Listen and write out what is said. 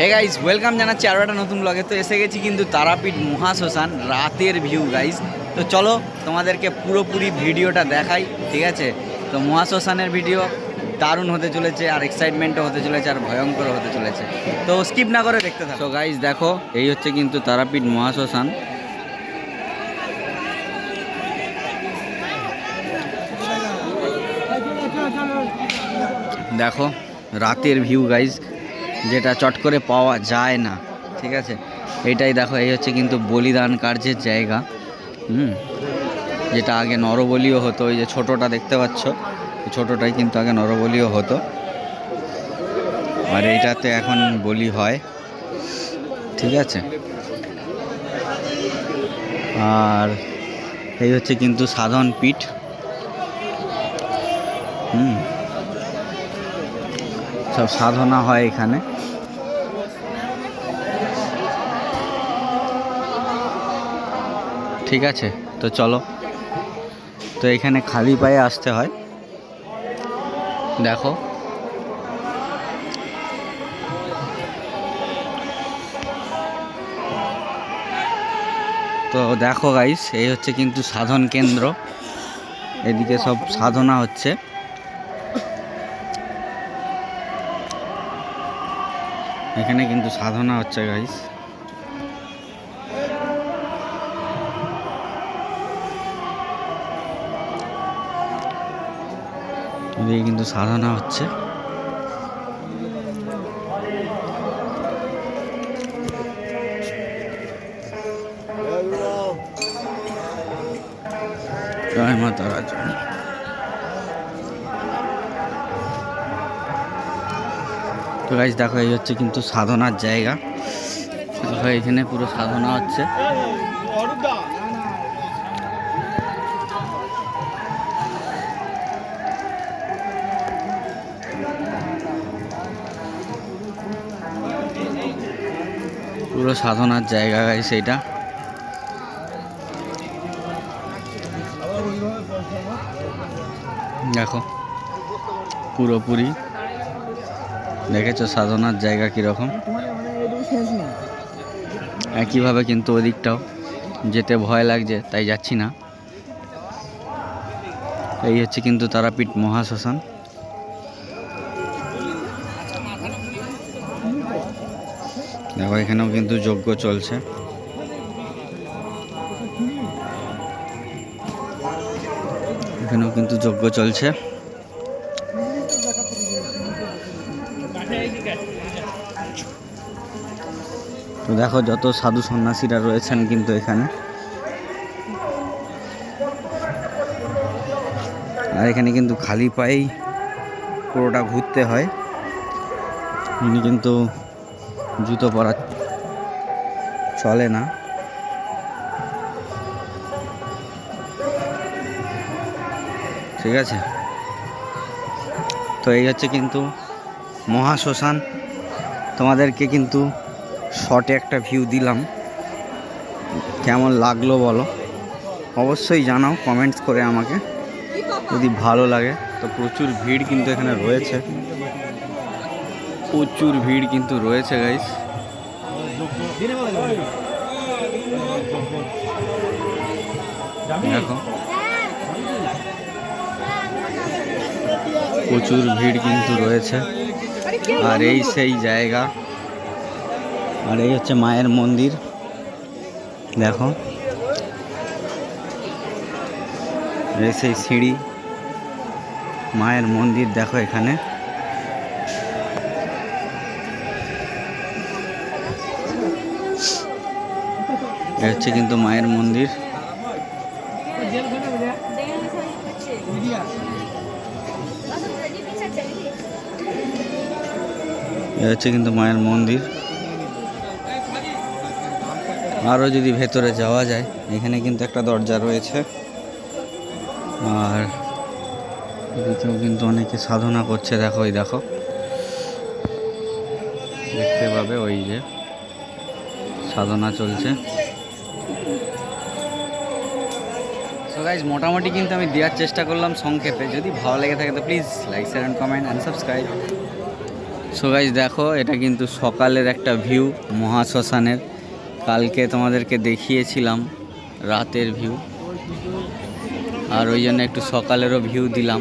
Hey guys welcome জানাচ্ছি আরও একটা নতুন ব্লগে তো এসে গেছি কিন্তু তারাপীঠ মহাশ্মশান, রাতের ভিউ গাইজ তো চলো তোমাদেরকে পুরোপুরি ভিডিওটা দেখাই, ঠিক আছে? তো মহাশ্মশানের ভিডিও দারুণ হতে চলেছে, আর এক্সাইটমেন্টও হতে চলেছে, আর ভয়ঙ্কর হতে চলেছে। তো স্কিপ না করে দেখতে থাকো। তো গাইস দেখো, এই হচ্ছে কিন্তু তারাপীঠ মহাশ্মশান। দেখো, রাতের ভিউ গাইজ যেটা চট করে পাওয়া যায় না, ঠিক আছে? এটাই দেখো, এই হচ্ছে কিন্তু বলিদান কার্যের জায়গা, হুম? যেটা আগে নরবলিও হতো, ওই যে ছোটোটা দেখতে পাচ্ছ ছোটোটাই কিন্তু আগে নরবলিও হতো। আর এইটাতে এখন বলি হয়, ঠিক আছে? আর এই হচ্ছে কিন্তু সাধন পীঠ, হুম? সব সাধনা হয় এখানে। ঠিক আছে, তো চলো। তো এখানে খালি পায়ে আসতে হয়। দেখো। তো দেখো গাইস এই হচ্ছে কিন্তু সাধন কেন্দ্র। এদিকে সব সাধনা হচ্ছে। এখানে কিন্তু সাধনা হচ্ছে গাইস এদিকে কিন্তু সাধনা হচ্ছে। জয় মা তারা জয় তো গাইজ দেখো, এই হচ্ছে কিন্তু সাধনার জায়গা। দেখো, এখানে পুরো সাধনা হচ্ছে। পুরো সাধনার জায়গা গাইস এইটা। দেখো, পুরোপুরি। দেখেছ সাধনার জায়গা কীরকম? একইভাবে কিন্তু ওদিকটাও। যেতে ভয় লাগছে, তাই যাচ্ছি না। এই হচ্ছে কিন্তু তারাপীঠ মহাশ্মশান। দেখো, এখানেও কিন্তু যজ্ঞ চলছে। এখানেও কিন্তু যজ্ঞ চলছে। তো দেখো যত সাধু সন্ন্যাসীরা রয়েছেন কিন্তু এখানে। আর এখানে কিন্তু খালি পায়েই পুরোটা ঘুরতে হয়। ইনি কিন্তু জুতো পরা চলে না। ঠিক আছে? তো এই হচ্ছে কিন্তু মহাশ্মশান তোমাদেরকে কিন্তু শর্টে একটা ভিউ দিলাম। কেমন লাগল বলো? অবশ্যই জানাও কমেন্টস করে আমাকে। যদি ভালো লাগে, তো প্রচুর ভিড় কিন্তু এখানে রয়েছে। প্রচুর ভিড় কিন্তু রয়েছে গাইস দেখো। প্রচুর ভিড় কিন্তু রয়েছে। আর এই সেই জায়গা। আর এই হচ্ছে মায়ের মন্দির। দেখো। এই সেই সিঁড়ি। মায়ের মন্দির দেখো এখানে। হচ্ছে কিন্তু মায়ের মন্দির। এই হচ্ছে কিন্তু মায়ের মন্দির। আরও যদি ভেতরে যাওয়া যায়, এখানে কিন্তু একটা দরজা রয়েছে। আর এদিকেও কিন্তু অনেকে সাধনা করছে, দেখো ওই দেখো। দেখতে পাবে ওই যে সাধনা চলছে। গাইজ মোটামুটি কিন্তু আমি দেওয়ার চেষ্টা করলাম সংক্ষেপে। যদি ভালো লেগে থাকে তো please like share and comment and subscribe so guys দেখো, এটা কিন্তু সকালের একটা ভিউ মহাশ্মশানের কালকে তোমাদেরকে দেখিয়েছিলাম, রাতের ভিউ আর ওই জন্য একটু সকালেরও ভিউ দিলাম।